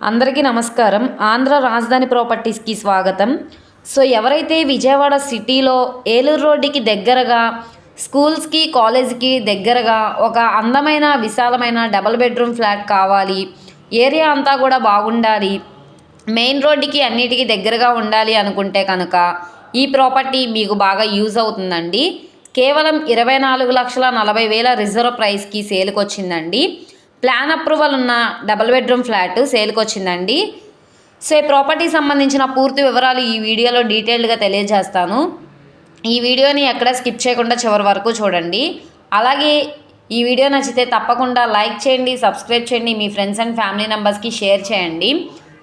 అందరికీ నమస్కారం. ఆంధ్ర రాజధాని ప్రాపర్టీస్కి స్వాగతం. సో ఎవరైతే విజయవాడ సిటీలో ఏలూరు రోడ్డుకి దగ్గరగా స్కూల్స్కి కాలేజ్కి దగ్గరగా ఒక అందమైన విశాలమైన డబల్ బెడ్రూమ్ ఫ్లాట్ కావాలి ఏరియా అంతా కూడా బాగుండాలి మెయిన్ రోడ్డుకి అన్నిటికీ దగ్గరగా ఉండాలి అనుకుంటే కనుక ఈ ప్రాపర్టీ మీకు బాగా యూజ్ అవుతుందండి. కేవలం ఇరవై నాలుగు లక్షల నలభై వేల రిజర్వ్ ప్రైస్కి సేల్కి వచ్చిందండి ప్లాన్ అప్రూవల్ ఉన్న డబల్ బెడ్రూమ్ ఫ్లాట్ సేల్కి వచ్చిందండి సో ఈ ప్రాపర్టీకి సంబంధించిన పూర్తి వివరాలు ఈ వీడియోలో డీటెయిల్డ్గా తెలియజేస్తాను. ఈ వీడియోని ఎక్కడ స్కిప్ చేయకుండా చివరి వరకు చూడండి. అలాగే ఈ వీడియో నచ్చితే తప్పకుండా లైక్ చేయండి సబ్స్క్రైబ్ చేయండి మీ ఫ్రెండ్స్ అండ్ ఫ్యామిలీ మెంబర్స్కి షేర్ చేయండి.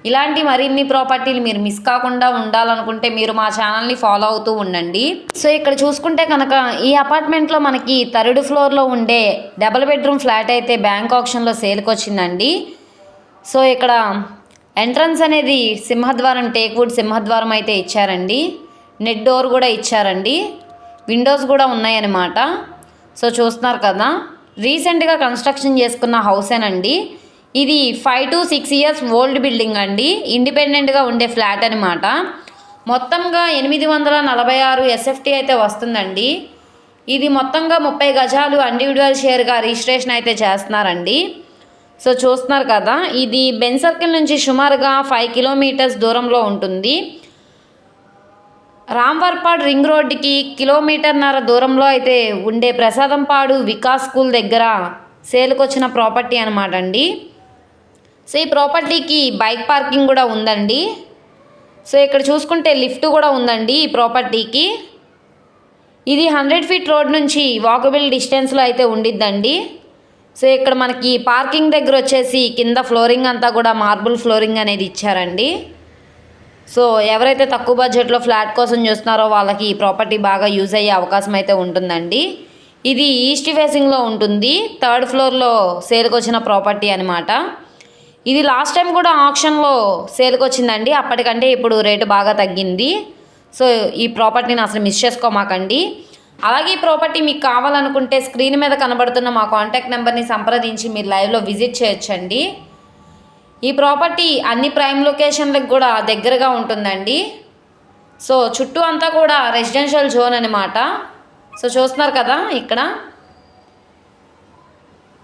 ఇలాంటి మరిన్ని ప్రాపర్టీలు మీరు మిస్ కాకుండా ఉండాలనుకుంటే మీరు మా ఛానల్ని ఫాలో అవుతూ ఉండండి. సో ఇక్కడ చూసుకుంటే కనుక ఈ అపార్ట్మెంట్లో మనకి థర్డ్ ఫ్లోర్లో ఉండే డబుల్ బెడ్రూమ్ ఫ్లాట్ అయితే బ్యాంక్ ఆప్షన్లో సేల్కి వచ్చిందండి. సో ఇక్కడ ఎంట్రన్స్ అనేది సింహద్వారం టేక్వుడ్ సింహద్వారం అయితే ఇచ్చారండి. నెట్ డోర్ కూడా ఇచ్చారండి. విండోస్ కూడా ఉన్నాయన్నమాట. సో చూస్తున్నారు కదా రీసెంట్గా కన్స్ట్రక్షన్ చేసుకున్న హౌసేనండి. ఇది five to six years old building అండి. ఇండిపెండెంట్గా ఉండే ఫ్లాట్ అనమాట మొత్తంగా ఎనిమిది వందల నలభై ఆరు ఎస్ఎఫ్టీ అయితే వస్తుందండి. ఇది మొత్తంగా ముప్పై గజాలు ఇండివిజువల్ షేర్గా రిజిస్ట్రేషన్ అయితే చేస్తున్నారండి. సో చూస్తున్నారు కదా ఇది బెన్ సర్కిల్ నుంచి సుమారుగా ఫైవ్ కిలోమీటర్స్ దూరంలో ఉంటుంది. రామ్వర్పాడ్ రింగ్ రోడ్డుకి కిలోమీటర్న్నర దూరంలో అయితే ఉండే ప్రసాదంపాడు వికాస్ స్కూల్ దగ్గర సేల్కొచ్చిన ప్రాపర్టీ అనమాట అండి. సో ఈ ప్రాపర్టీకి బైక్ పార్కింగ్ కూడా ఉందండి. సో ఇక్కడ చూసుకుంటే లిఫ్ట్ కూడా ఉందండి ఈ ప్రాపర్టీకి. ఇది హండ్రెడ్ ఫీట్ రోడ్ నుంచి వాకబుల్ డిస్టెన్స్లో అయితే ఉండిద్దండి. సో ఇక్కడ మనకి పార్కింగ్ దగ్గర వచ్చేసి కింద ఫ్లోరింగ్ అంతా కూడా మార్బుల్ ఫ్లోరింగ్ అనేది ఇచ్చారండి. సో ఎవరైతే తక్కువ బడ్జెట్లో ఫ్లాట్ కోసం చూస్తున్నారో వాళ్ళకి ఈ ప్రాపర్టీ బాగా యూజ్ అయ్యే అవకాశం అయితే ఉంటుందండి. ఇది ఈస్ట్ ఫేసింగ్లో ఉంటుంది. థర్డ్ ఫ్లోర్లో సేల్కి వచ్చిన ప్రాపర్టీ అనమాట ఇది లాస్ట్ టైం కూడా ఆప్షన్లో సేల్కి వచ్చిందండి. అప్పటికంటే ఇప్పుడు రేటు బాగా తగ్గింది. సో ఈ ప్రాపర్టీని అసలు మిస్ చేసుకోమాకండి. అలాగే ఈ ప్రాపర్టీ మీకు కావాలనుకుంటే స్క్రీన్ మీద కనబడుతున్న మా కాంటాక్ట్ నెంబర్ని సంప్రదించి మీరు లైవ్లో విజిట్ చేయొచ్చండి. ఈ ప్రాపర్టీ అన్ని ప్రైమ్ లొకేషన్లకు కూడా దగ్గరగా ఉంటుందండి. సో చుట్టూ అంతా కూడా రెసిడెన్షియల్ జోన్ అనమాట సో చూస్తున్నారు కదా ఇక్కడ.